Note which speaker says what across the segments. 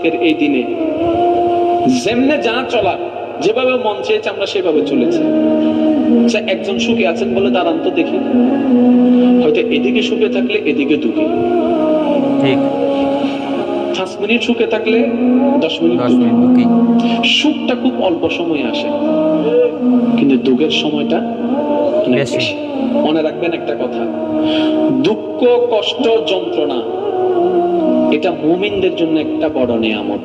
Speaker 1: আজকের এই দিনে। যেমনে যা চলা যেভাবে মন চেয়েছে আমরা সেভাবে চলেছি। আচ্ছা, একজন সুখে আছেন বলে দাঁড়ান তো দেখি। হয়তো এদিকে সুখে থাকলে এদিকে দুঃখী।
Speaker 2: ঠিক।
Speaker 1: পাঁচ মিনিট সুখে থাকলে দশ মিনিট সুখটা খুব অল্প সময় আসে। কিন্তু দুঃখের সময়টা। মনে রাখবেন একটা কথা। দুঃখ কষ্ট যন্ত্রণা এটা মুমিনদের জন্য একটা বড় নিয়ামত।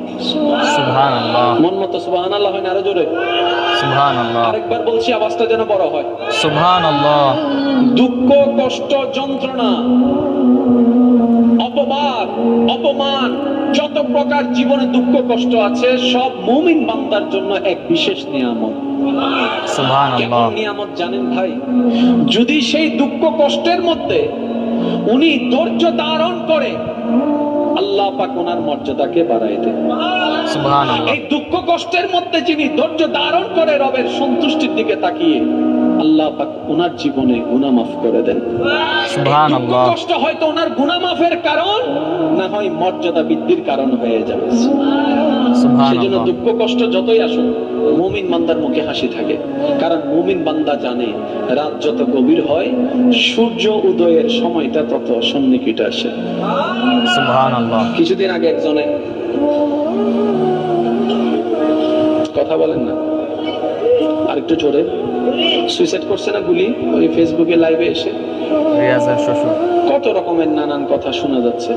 Speaker 1: মন মতো সুবাহান আল্লাহ হয় না আরও জোরে? আরেকবার বলছি আওয়াজটা যেন বড় হয়।
Speaker 2: সুবহান আল্লাহ
Speaker 1: দুঃখ কষ্ট যন্ত্রণা অপবাদ অপমান যত প্রকার জীবনে দুঃখ কষ্ট আছে সব মুমিন বান্দার জন্য এক বিশেষ নিয়ামত। নিয়ামত জানেন ভাই? যদি সেই দুঃখ কষ্টের মধ্যে উনি ধৈর্য ধারণ করে আল্লাহ পাক ওনার মর্যাদাকে বাড়াই দেন। এই দুঃখ কষ্টের মধ্যে যিনি ধৈর্য ধারণ করে রবের সন্তুষ্টির দিকে তাকিয়ে আল্লাহ পাক ওনার জীবনে গুনাহ মাফ করে দেন।
Speaker 2: সুবহানাল্লাহ।
Speaker 1: কষ্ট হয়তো ওনার গুনাহ মাফের কারণ না হয় মর্যাদা বৃদ্ধির কারণ হয়ে যাবে।
Speaker 2: সুবহান
Speaker 1: সেই জন্য
Speaker 2: আল্লাহ
Speaker 1: দুঃখ কষ্ট যতই আসুক মুমিন বান্দার মুখে হাসি থাকে। কারণ মুমিন বান্দা জানে রাত যত গভীর হয় সূর্য উদয়ের সময়টা তত সন্নিকটে আসে। কিছুদিন আগে একজনে কথা বলেন না। আরেকটু জোরে। সুইসাইড করছে না গুলি? ওই ফেসবুকে লাইভে এসে। কত রকমের নানান কথা শোনা যাচ্ছে।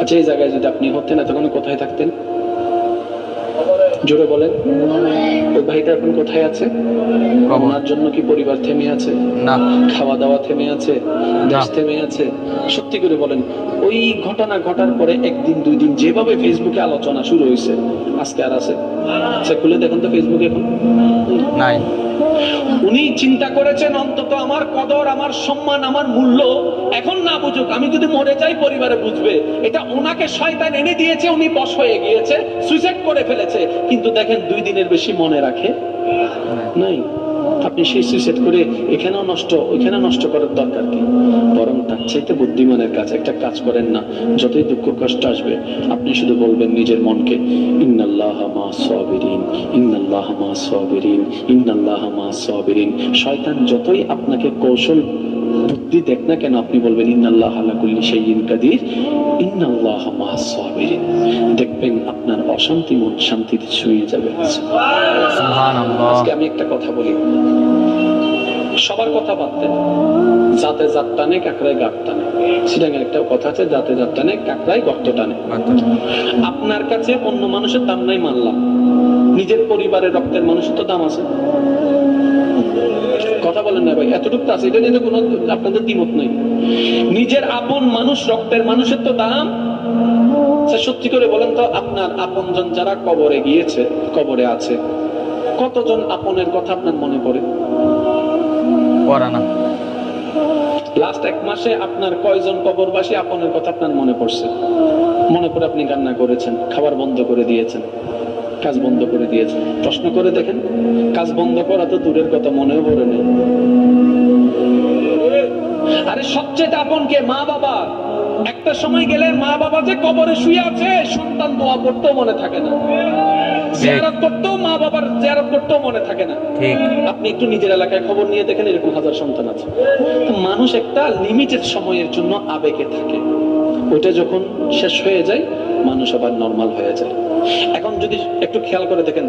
Speaker 1: আচ্ছা এই জায়গায় যদি আপনি হতেন তখন কোথায় থাকতেন? জোরে বলেন। ওই ভাইটা এখন কোথায় আছে? ওনার জন্য কি পরিবার থেমে আছে?
Speaker 2: না।
Speaker 1: খাওয়া দাওয়া থেমে আছে? দেশ থেমে আছে? সত্যি করে বলেন ওই ঘটনা ঘটার পরে একদিন দুই দিন যেভাবে ফেসবুকে আলোচনা শুরু হয়েছে আজকে আর আছে। আচ্ছা খুলে দেখুন তো ফেসবুকে এখন।
Speaker 2: নাই।
Speaker 1: উনি চিন্তা করেছেন অন্তত আমার কদর আমার সম্মান আমার মূল্য এখন না বুঝুক, আমি যদি মরে যাই, পরিবারে বুঝবে। এটা ওনাকে শয়তান এনে দিয়েছে, উনি বশ হয়ে গিয়েছে সুইসাইড করে ফেলেছে। কিন্তু দেখেন, দুই দিনের বেশি মনে রাখে? নাই। আপনি সেই সুইসাইড করে এখানেও নষ্ট ওইখানে নষ্ট করার দরকার কি? বরং তার চাইতে বুদ্ধিমানের কাছে একটা কাজ করেন না। যতই দুঃখ কষ্ট আসবে, আপনি শুধু বলবেন নিজের মনকে, ইন্নাল্লাহ মা সাবিরিন, ইন্নাল্লাহ মা সাবিরিন, ইন্নাল্লাহ মা সাবিরিন। শয়তান যতই আপনাকে কৌশল বুদ্ধি দেখ না কেন আপনি বলবেন ইন্নাল্লাহ শাইইন কাদির ইন্নাল্লাহ সাবিরিন। দেখবেন আপনার অশান্তি মন শান্তিতে ছুঁয়ে যাবে।
Speaker 2: সুবহান আল্লাহ
Speaker 1: আজকে আমি একটা কথা বলি। সবার কথা বাদ দেন। যাতে জাত টানে কাকড়ায় গাত টানে। সিডাঙ্গের একটা কথা আছে যাতে জাত টানে কাকড়ায় গর্ত টানে। আপনার কাছে অন্য মানুষের দাম নাই মানলাম। নিজের পরিবারের রক্তের মানুষের তো দাম আছে। বলেন না ভাই এতটুকু তো আছে। এটা নিয়ে তো কোনো আপনাদের দ্বিমত নেই। নিজের আপন মানুষ রক্তের মানুষের তো দাম। আচ্ছা, সত্যি করে বলেন তো আপনার আপনজন যারা কবরে গিয়েছে কবরে আছে কতজন আপনের কথা আপনার মনে পড়ে?
Speaker 2: পড়া না।
Speaker 1: লাস্ট এক মাসে আপনার কয়জন কবরবাসী আপনের কথা আপনার মনে পড়ছে? মনে করে আপনি কান্না করেছেন খাবার বন্ধ করে দিয়েছেন। কাজ বন্ধ করে দিয়েছেন প্রশ্ন করে দেখেন কাজ বন্ধ করা তো দূরের কথা মনেও পড়ে নেই আরে সবচেয়ে আপন কে? মা বাবা। একটা সময় গেলে মা বাবা যে কবরে শুয়ে আছে সন্তান দোয়া করতেও মনে থাকে না। জিয়ারত করতেও মা বাবার জিয়ারত করতেও মনে থাকে না। আপনি একটু নিজের এলাকায় খবর নিয়ে দেখেন এরকম হাজার সন্তান আছে। মানুষ একটা লিমিটেড সময়ের জন্য আবেগে থাকে। ওইটা যখন শেষ হয়ে যায় মানুষ আবার নর্মাল হয়ে যায়। এখন যদি একটু খেয়াল করে দেখেন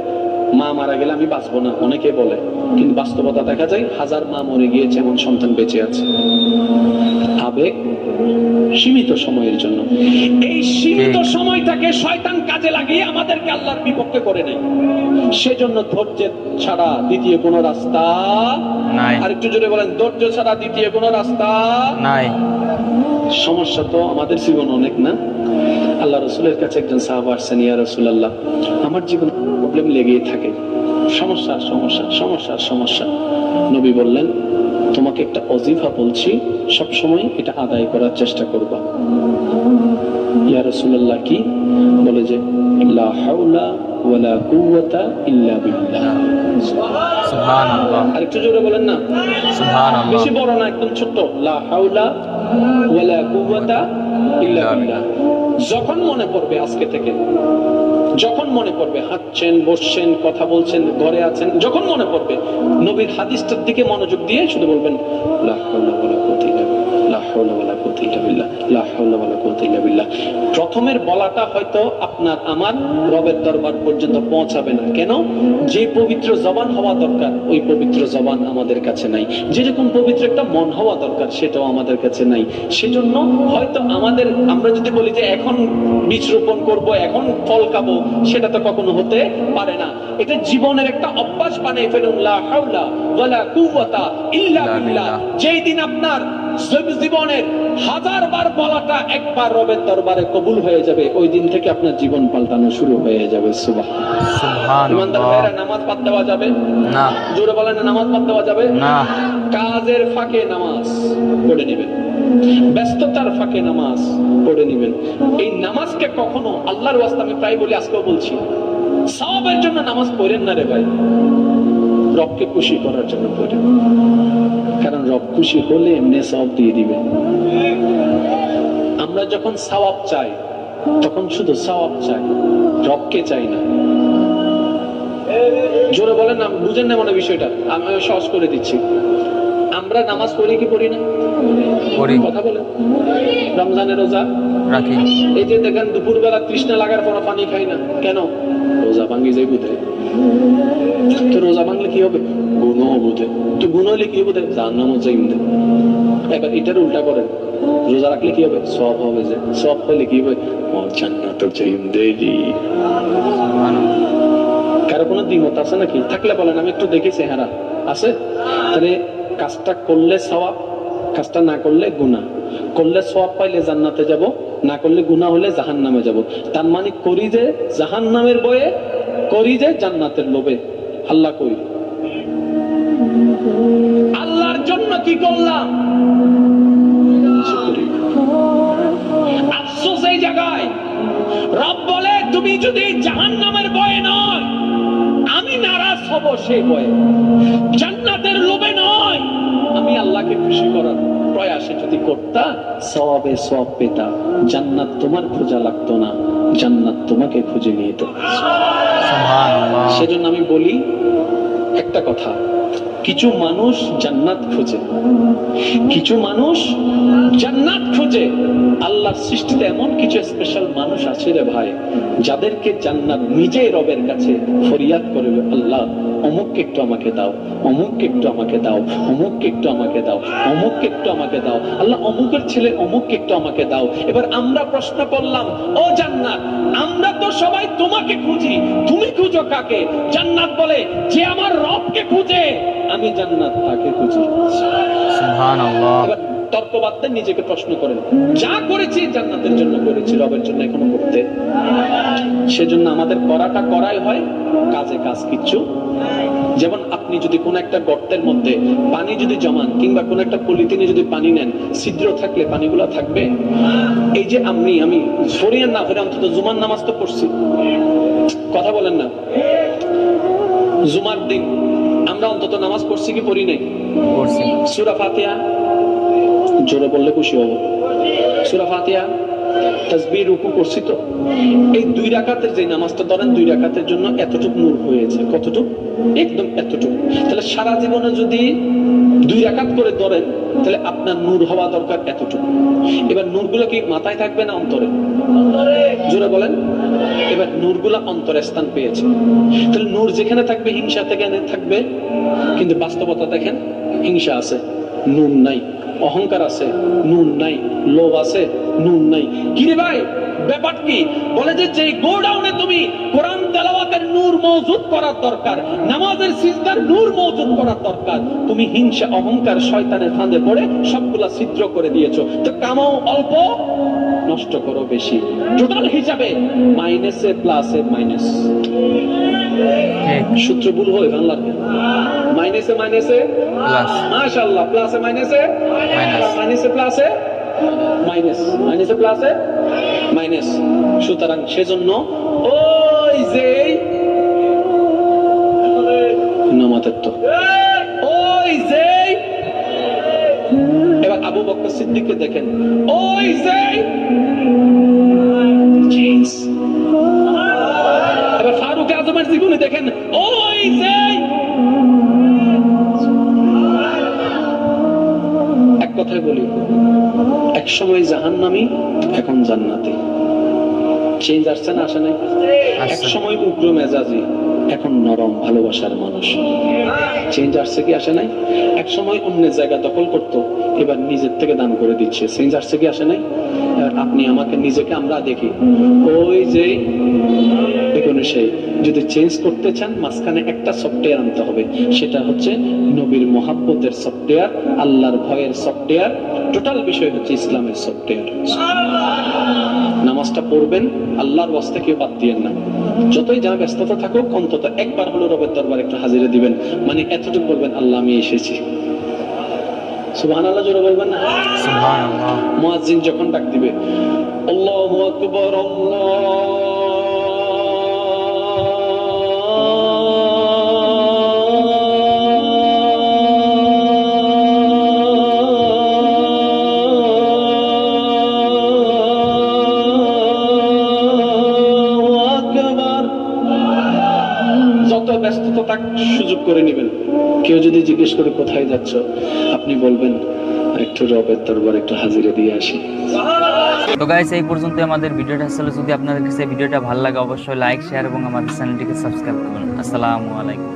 Speaker 1: মা মারা গেলে আমি বাঁচবো না অনেকে বলে। কিন্তু বাস্তবতা দেখা যায় হাজার মা মরে গিয়েছে এমন সন্তান বেঁচে আছে। আবেগ সীমিত সময়ের জন্য। এই সীমিত সময়টাকে শয়তান কাজে লাগিয়ে আমাদেরকে আল্লাহর বিপক্ষে করে নেয়। সেজন্য ধৈর্যের ছাড়া দ্বিতীয় কোনো রাস্তা
Speaker 2: নাই।
Speaker 1: আর একটু জোরে বলেন ধৈর্য ছাড়া দ্বিতীয় কোনো রাস্তা
Speaker 2: নাই।
Speaker 1: সমস্যা তো আমাদের জীবন অনেক না? আল্লাহ রসুলের কাছে একজন সাহাব আসছেন ইয়া রসুল আল্লাহ আমার জীবন প্রবলেম লেগেই থাকে। সমস্যা সমস্যা সমস্যা সমস্যা। নবী বললেন তোমাকে একটা অজিফা বলছি সব সময় এটা আদায় করার চেষ্টা করবা। ইয়া রসুল্লাহ কি? বলে যে লা হাওলা ওয়ালা কুওয়াতা ইল্লা বিল্লাহ।
Speaker 2: সুবহান
Speaker 1: আরেকটু জোরে বলেন না। বেশি বড় না একদম ছোট্ট। লা হাওলা ওয়ালা কুওয়াতা ইল্লা বিল্লাহ। যখন মনে পড়বে আজকে থেকে, যখন মনে পড়বে হাঁটছেন, বসছেন, কথা বলছেন, ঘরে আছেন, যখন মনে পড়বে নবীর হাদিসটার দিকে মনোযোগ দিয়ে শুধু বলবেন, লা প্রথমের বলাটা হয়তো আপনার আমার রবের দরবার পর্যন্ত পৌঁছাবে না। কেন? যে পবিত্র জবান হওয়া দরকার ওই পবিত্র জবান আমাদের কাছে নাই। যেরকম পবিত্র একটা মন হওয়া দরকার সেটাও আমাদের কাছে নাই। সেজন্য হয়তো আমাদের আমরা যদি বলি যে এখন বীজ রোপণ করব এখন ফল খাব সেটা তো কখনো হতে পারে না। এটা জীবনের একটা অভ্যাস বানিয়ে ফেলুন লা হাওলা ওয়ালা কুওয়াতা ইল্লা বিল্লাহ। যেই দিন আপনার জীবনের হাজার বার বলাটা একবার রবের দরবারে কবুল হয়ে যাবে। ওই দিন থেকে আপনার জীবন পাল্টানো শুরু হয়ে যাবে। সুবাহ নামাজ দেওয়া যাবে?
Speaker 2: না।
Speaker 1: জোরে বলেন নামাজ দেওয়া যাবে?
Speaker 2: না।
Speaker 1: কাজের ফাঁকে নামাজ পড়ে নেবেন। ব্যস্ততার ফাঁকে নামাজ পড়ে নেবেন। এই নামাজকে কখনো আল্লাহর ওয়াস্তে আমি প্রায় বলি আজকেও বলছি। সবের জন্য নামাজ পড়েন না রে ভাই। রবকে খুশি করার জন্য করি কারণ রব খুশি হলে এমনি সব দিয়ে দিবে। আমরা যখন সওয়াব চাই, তখন শুধু সওয়াব চাই, রবকে চাই না। জোরে বলেন না, বুঝেন না মনে বিষয়টা? আমি সহজ করে দিচ্ছি। আমরা নামাজ পড়ি কি পড়ি না?
Speaker 2: পড়ি।
Speaker 1: কথা বলেন রমজানের রোজা?
Speaker 2: রাখি।
Speaker 1: এই যে দেখেন দুপুরবেলা তৃষ্ণা লাগার পর পানি খাই না। কেন? রোজা ভাঙ্গি যাই বুধে তো রোজা ভাঙলে কি হবে? গুণ বুধে তো। গুণ হলে কি যাই বুধে এবার এটার উল্টা করেন। রোজা রাখলে কি হবে? সব হবে যে। সব হলে কি হবে? জান্নাত যাইম দেরি কারও কোনো দ্বিমত আছে নাকি? থাকলে বলেন আমি একটু দেখি চেহারা। আছে? তাহলে কাজটা করলে সওয়াব, কাজটা না করলে গুনাহ। করলে সওয়াব পাইলে জান্নাতে যাব, না করলে গুনাহ হলে জাহান্নামে যাব। তার মানে করি যে জাহান্নামের বয়ে, করি যে জান্নাতের লোভে। আল্লাহ করি আল্লাহর জন্য কি করলাম? আফসোস এই জায়গায়। রব বলে, তুমি যদি জাহান্নামের বয়ে নয়, আমি নারাজ হব সেই বয়ে। খুশি করার প্রয়াসে যদি করতা সবাবে সব পেতা জান্নাত তোমার খোঁজা লাগতো না জান্নাত তোমাকে খুঁজে নিয়ে
Speaker 2: তো
Speaker 1: সেজন্য আমি বলি একটা কথা কিছু মানুষ জান্নাত খোঁজে। কিছু মানুষ জান্নাত খোঁজে। আল্লাহর সৃষ্টিতে এমন কিছু স্পেশাল মানুষ আছে রে ভাই, যাদেরকে জান্নাত নিজেই রবের কাছে ফরিয়াদ করবে আল্লাহ, অমুককে একটু আমাকে দাও, অমুককে একটু আমাকে দাও, অমুককে একটু আমাকে দাও, অমুককে একটু আমাকে দাও, আল্লাহ, অমুকের ছেলে অমুককে একটু আমাকে দাও। এবার আমরা প্রশ্ন করলাম, ও জান্নাত, আমরা তো সবাই তোমাকে খুঁজি, তুমি খুঁজো কাকে? জান্নাত বলে, যে আমার রবকে খুঁজে। আমি জান্নাত তাকে খুঁজি
Speaker 2: সুবহানাল্লাহ।
Speaker 1: তর্ক বাদ দেন, নিজেকে প্রশ্ন করেন যা করেছি জান্নাতের জন্য করেছি রবের জন্য এখনও করতে? সেজন্য আমাদের করাটা করাই হয় কাজে কাজ কিচ্ছু। যেমন আপনি যদি কোন একটা গর্তের মধ্যে পানি যদি জমান কিংবা কোন একটা পলিথিনে যদি পানি নেন ছিদ্র থাকলে পানিগুলো থাকবে? এই যে আমি আমি ফরিয়ান না ফেরে অন্তত জুমার নামাজ তো পড়ছি। কথা বলেন না। জুমার দিন আমরা অন্তত নামাজ পড়ছি কি পড়ি নাই? সুরা ফাতিয়া জোরে বললে খুশি হব। সুরা ফাতিয়া তাসবিহ রুকু করছি তো। এই দুই রাকাতের যে নামাজটা ধরেন দুই রাকাতের জন্য এতটুক নূর হয়েছে। কতটুক? একদম এতটুক। তাহলে সারা জীবনে যদি দুই রাকাত করে ধরেন, তাহলে আপনার নূর হওয়া দরকার এতটুকু। এবার নূরগুলো কি মাথায় থাকবে না অন্তরে? জোরে বলেন। এবার নূরগুলা অন্তরে স্থান পেয়েছে। তাহলে নূর যেখানে থাকবে, হিংসা থেকে থাকবে। কিন্তু বাস্তবতা দেখেন, হিংসা আছে নুন নাই। অহংকার আছে নুন নাই। লোভ আছে নুন নাই। কি রে ভাই? ব্যাপার কি? বলে যে যে গোডাউনে তুমি কোরআন তেলাওয়াতের নূর মজুদ করার দরকার নামাজের সিজদার নূর মজুদ করার দরকার তুমি হিংসা অহংকার শয়তানের ফাঁদে পড়ে সবগুলা ছিদ্র করে দিয়েছ। তো কামাও অল্প নষ্ট করো বেশি। টোটাল হিসাবে মাইনাসে প্লাসে মাইনাস সূত্র ভুল হয় বাংলার মাইনাসে মাইনাসে
Speaker 2: প্লাস
Speaker 1: মাশাআল্লাহ প্লাসে মাইনাসে
Speaker 2: মাইনাস
Speaker 1: মাইনাসে প্লাসে মাইনাস মাইনাসে প্লাসে মাইনাস সুতরাং সেজন্য ওই যে নামাতের তো ওই যে এবার আবু বকর সিদ্দিককে দেখেন। ওই যে জিন্স। সাল্লামের জীবনে দেখেন। ওই যে এক কথায় বলি এক সময় নামি এখন জান্নাতি। চেঞ্জ আসছে না আসে নাই? এক সময় উগ্র মেজাজি এখন নরম ভালোবাসার মানুষ। চেঞ্জ আসছে কি আসে নাই? এক সময় অন্যের জায়গা দখল করতো এবার নিজের থেকে দান করে দিচ্ছে। চেঞ্জ আসছে কি আসে নাই? এবার আপনি আমাকে নিজেকে আমরা দেখি। ওই যে সেই যদি চেঞ্জ করতে চান মাঝখানে একটা সফটওয়্যার আনতে হবে। সেটা হচ্ছে নবীর মহাব্বতের সফটওয়্যার আল্লাহর ভয়ের সফটওয়্যার টোটাল বিষয় হচ্ছে ইসলামের সফটওয়্যার নামাজটা পড়বেন আল্লাহর ওয়াস্তে কেউ বাদ দিয়েন না। যতই যা ব্যস্ততা থাকুক অন্তত একবার হলো রবের দরবার একটু হাজিরে দিবেন। মানে এতটুকু বলবেন আল্লাহ আমি এসেছি। সুবহান আল্লাহ জোরে বলবেন না?
Speaker 2: সুবহান আল্লাহ
Speaker 1: মুয়াজ্জিন যখন ডাক দিবে আল্লাহু আকবার আল্লাহু যত ব্যস্ততা সুযোগ করে নেবেন। কেউ যদি জিজ্ঞেস করে কোথায় যাচ্ছ, আপনি বলবেন, একটু রবের দরবার একটু হাজিরা দিয়ে আসি।
Speaker 2: তো গাইস এই পর্যন্ত আমাদের ভিডিওটা আসলে যদি আপনাদের কাছে ভিডিওটা ভালো লাগে, অবশ্যই লাইক শেয়ার এবং আমাদের চ্যানেলটিকে সাবস্ক্রাইব করুন আসসালামু আলাইকুম।